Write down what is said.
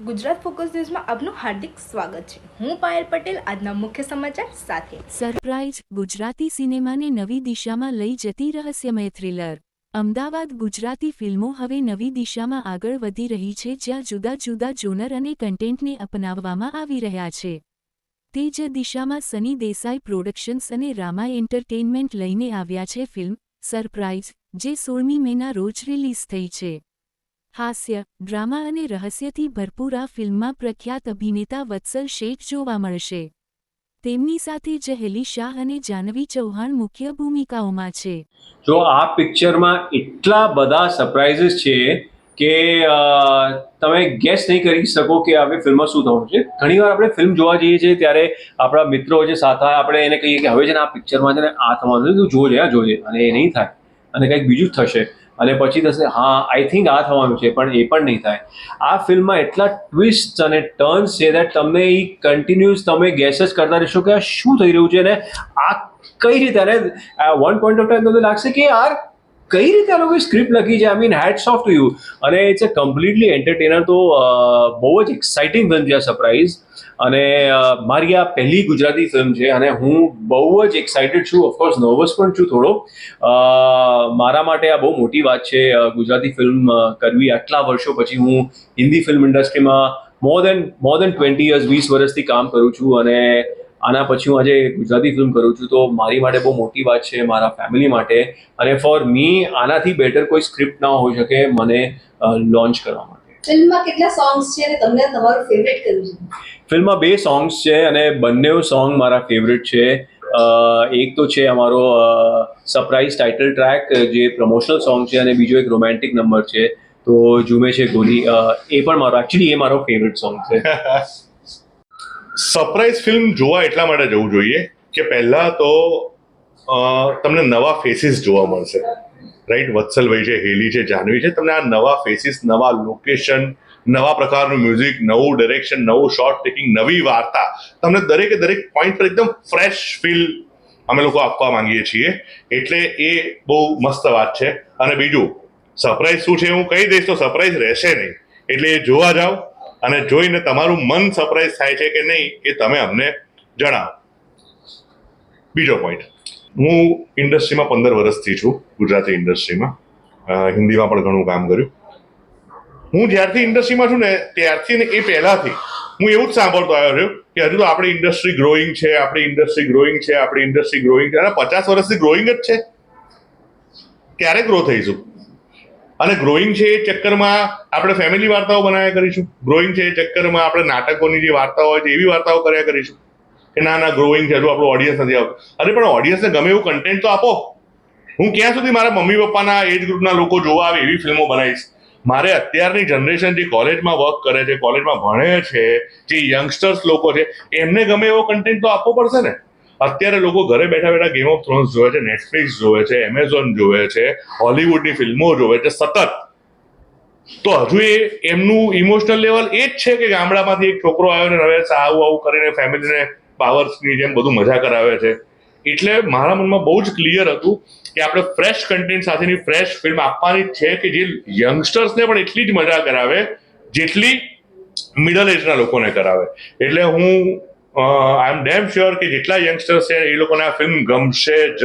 Gujarat focus ન્યૂઝમાં આપનું હાર્દિક સ્વાગત છે. હું પાયલ પટેલ, આજના મુખ્ય સમાચાર સાથે. સરપ્રાઇઝ ગુજરાતી સિનેમાને નવી દિશામાં લઈ જતી રહસ્યમય થ્રિલર. અમદાવાદ ગુજરાતી ફિલ્મો હવે નવી દિશામાં આગળ વધી રહી છે, જ્યાં જુદા જુદા જોનર અને કન્ટેન્ટને અપનાવવામાં આવી રહ્યા છે. તે જ દિશામાં સની દેસાઈ પ્રોડક્શન્સ અને રામા એન્ટરટેઇનમેન્ટ લઈને આવ્યા છે ફિલ્મ સરપ્રાઇઝ જે સોળમી મેના રોજ રિલીઝ થઈ છે. હાસ્ય, ડ્રામા અને રહસ્યથી ભરપૂર આ ફિલ્મમાં પ્રખ્યાત અભિનેતા વત્સલ શેઠ જોવા મળશે. તેમની સાથે જહેલી શાહ અને જાનવી ચૌહાણ મુખ્ય ભૂમિકાઓમાં છે. જો આ પિક્ચરમાં એટલા બધા સરપ્રાઇઝીસ છે કે તમે ગેસ નહીં કરી શકો કે હવે ફિલ્મમાં શું થવાનું છે. ઘણીવાર આપણે ફિલ્મ જોવા જઈએ છીએ ત્યારે આપણા મિત્રો જે સાથે આપણે એને કહીએ કે હવે છે ને આ પિક્ચરમાં છે ને આ થવાનું છે, તું જોજે આ જોજે. અને એ નહીં થાય. અને કંઈક બીજું થશે. અને પછી થશે, હા આઈ થિંક આ થવાનું છે, પણ એ પણ નહીં થાય. આ ફિલ્મમાં એટલા ટ્વિસ્ટ અને ટર્ન્સ છે દેટ તમને એ કન્ટિન્યુઅસ તમે ગેસ જ કરતા રહેશો કે આ શું થઈ રહ્યું છે અને આ કઈ રીતે, અને વન પોઈન્ટ ઓફ ટાઈમ તમને લાગશે કે યાર કઈ રીતે આ લોકોએ સ્ક્રિપ્ટ લખી છે? I mean hats off to you અને ઇટ્સ અ કમ્પ્લીટલી એન્ટરટેનર તો બહુ જ એક્સાઇટિંગ છે આ સરપ્રાઇઝ અને મારી આ પહેલી ગુજરાતી ફિલ્મ છે અને હું બહુ જ એક્સાઇટેડ છું. ઓફકોર્સ નર્વસ પણ છું થોડો. મારા માટે આ બહુ મોટી વાત છે ગુજરાતી ફિલ્મ કરવી. આટલા વર્ષો પછી હું હિન્દી ફિલ્મ ઇન્ડસ્ટ્રીમાં more than more than twenty years વીસ વર્ષથી કામ કરું છું અને આના પછી હું આજે ગુજરાતી ફિલ્મ કરું છું તો મારી માટે બહુ મોટી વાત છે મારા ફેમિલી માટે. અને ફોર મી આનાથી બેટર કોઈ સ્ક્રિપ્ટ ના હોઈ શકે મને લોન્ચ કરવા માટે. ફિલ્મમાં કેટલા સોંગ્સ છે અને તમને તમારું ફેવરેટ કયું છે? ફિલ્મમાં બે સોંગ્સ છે અને બંને સોંગ મારા ફેવરેટ છે. એક તો છે અમારો સરપ્રાઇઝ ટાઇટલ ટ્રેક જે પ્રમોશનલ સોંગ છે અને બીજો એક રોમેન્ટિક નંબર છે. તો જુમે છે ગોલી એ પણ મારો એકચ્યુઅલી એ મારો ફેવરેટ સોંગ છે. સરપ્રાઈઝ ફિલ્મ જોવા એટલા માટે જવું જોઈએ કે પહેલા તો તમને નવા ફેસીસ જોવા મળશે. રાઈટ વત્સલભાઈ છે, હેલી છે જાહ્નવી છે, તમને આ નવા ફેસીસ નવા લોકેશન નવા પ્રકારનું મ્યુઝિક નવું ડિરેક્શન નવું શોર્ટ ટેકિંગ નવી વાર્તા તમને દરેકે દરેક પોઈન્ટ પર એકદમ ફ્રેશ ફીલ અમે લોકો આપવા માંગીએ છીએ. એટલે એ બહુ મસ્ત વાત છે. અને બીજું સરપ્રાઈઝ શું છે હું કહી દઈશ તો સરપ્રાઈઝ રહેશે નહીં. એટલે જોવા જાઓ. અને જોઈને તમારું મન સરપ્રાઈઝ થાય છે કે નહીં એ તમે અમને જણાવો. બીજો પોઈન્ટ હું ઇન્ડસ્ટ્રીમાં પંદર વર્ષથી છું, ગુજરાતી ઇન્ડસ્ટ્રીમાં હિન્દીમાં પણ ઘણું કામ કર્યું. હું જ્યારથી ઇન્ડસ્ટ્રીમાં છું ને, ત્યારથી ને એ પહેલાથી હું એવું જ સાંભળતો આવ્યો છું કે હજુ તો આપણી ઇન્ડસ્ટ્રી ગ્રોઈંગ છે, આપણી ઇન્ડસ્ટ્રી ગ્રોઈંગ છે, આપણી ઇન્ડસ્ટ્રી ગ્રોઈંગ છે. અને પચાસ વર્ષથી ગ્રોઈંગ જ છે. ક્યારે ગ્રો થઈશું? અને ગ્રોઈંગ છે એ ચક્કરમાં આપણે ફેમિલી વાર્તાઓ બનાવ્યા કરીશું. ગ્રોઈંગ છે એ ચક્કરમાં આપણે નાટકોની જે વાર્તાઓ હોય છે, એવી વાર્તાઓ કર્યા કરીશું કે ના ના ગ્રોઈંગ છે, હજુ આપણું ઓડિયન્સ નથી આવતું. અરે, પણ ઓડિયન્સને ગમે એવું કન્ટેન્ટ તો આપો. હું ક્યાં સુધી મારા મમ્મી પપ્પાના એજ ગ્રુપના લોકો જોવા આવે એવી ફિલ્મો બનાવીશ? મારે અત્યારની જનરેશન જે કોલેજમાં વર્ક કરે છે કોલેજમાં ભણે છે, જે યંગસ્ટર્સ લોકો છે, એમને ગમે એવો કન્ટેન્ટ તો આપવો પડશે ને? અત્યારે લોકો ઘરે બેઠા બેઠા ગેમ ઓફ થ્રોન્સ જોવે છે નેટફ્લિક્સ જોવે છે એમેઝોન જોવે છે હોલિવૂડની ફિલ્મો જોવે છે, સતત. તો હજુ એ એમનું ઇમોશનલ લેવલ એ જ છે કે ગામડામાંથી એક છોકરો આવ્યો ને હવે આવું આવું કરીને ફેમિલીને પાવર્સની જેમ બધું મજા કરાવે છે. એટલે મારા મનમાં બહુ જ ક્લિયર હતું કે આપણે ફ્રેશ કન્ટેન્ટ સાથેની ફ્રેશ ફિલ્મ આપવાની છે કે જે યંગસ્ટર્સને પણ એટલી જ મજા કરાવે જેટલી મિડલ એજના લોકોને કરાવે. એટલે હું આઈ એમ ડેમ શ્યોર કે જેટલા યંગસ્ટર્સ છે એ લોકોને આ ફિલ્મ ગમશે જ.